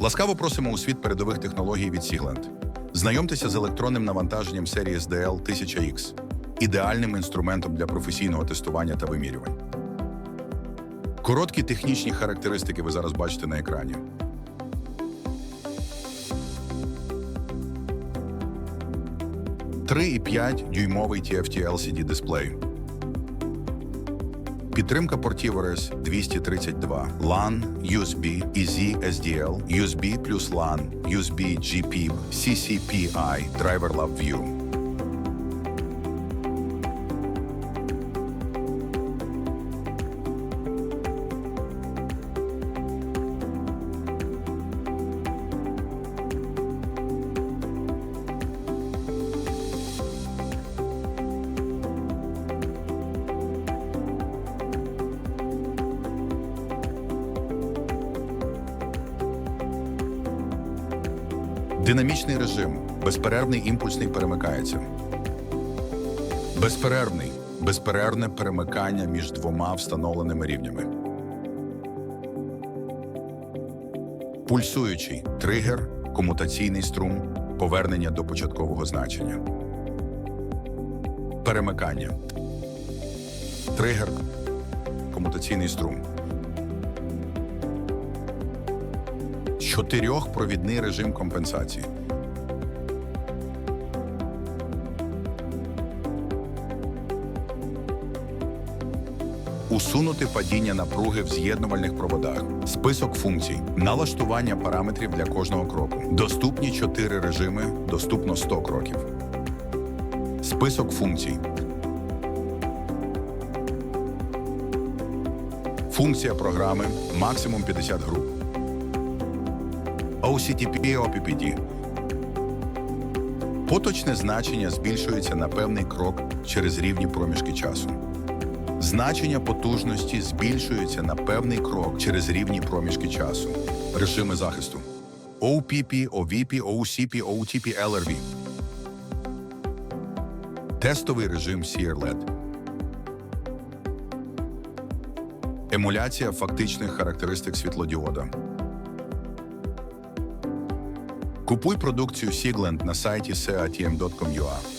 Ласкаво просимо у світ передових технологій від Сігленд. Знайомтеся з електронним навантаженням серії SDL 1000X, ідеальним інструментом для професійного тестування та вимірювань. Короткі технічні характеристики ви зараз бачите на екрані. Три і 5 дюймовий TFT LCD дисплей. Підтримка портів RS 232, LAN, USB, EZ SDL, USB плюс LAN, USB GP, CCPI, Driver Lab View. Динамічний режим. Безперервний імпульсний перемикається. Безперервний. Безперервне перемикання між двома встановленими рівнями. Пульсуючий тригер, комутаційний струм, повернення до початкового значення. Перемикання. Тригер, комутаційний струм. Чотирьохпровідний режим компенсації. Усунути падіння напруги в з'єднувальних проводах. Список функцій. Налаштування параметрів для кожного кроку. Доступні 4 режими. Доступно 100 кроків. Список функцій. Функція програми максимум 50 груп. OCTP OPPD. Поточне значення збільшується на певний крок через рівні проміжки часу. Значення потужності збільшуються на певний крок через рівні проміжки часу. Режими захисту. OPP, OVP, OCP, OTP, LRV. Тестовий режим SEER-LED. Емуляція фактичних характеристик світлодіода. Купуй продукцію Сігленд на сайті seatm.com.ua.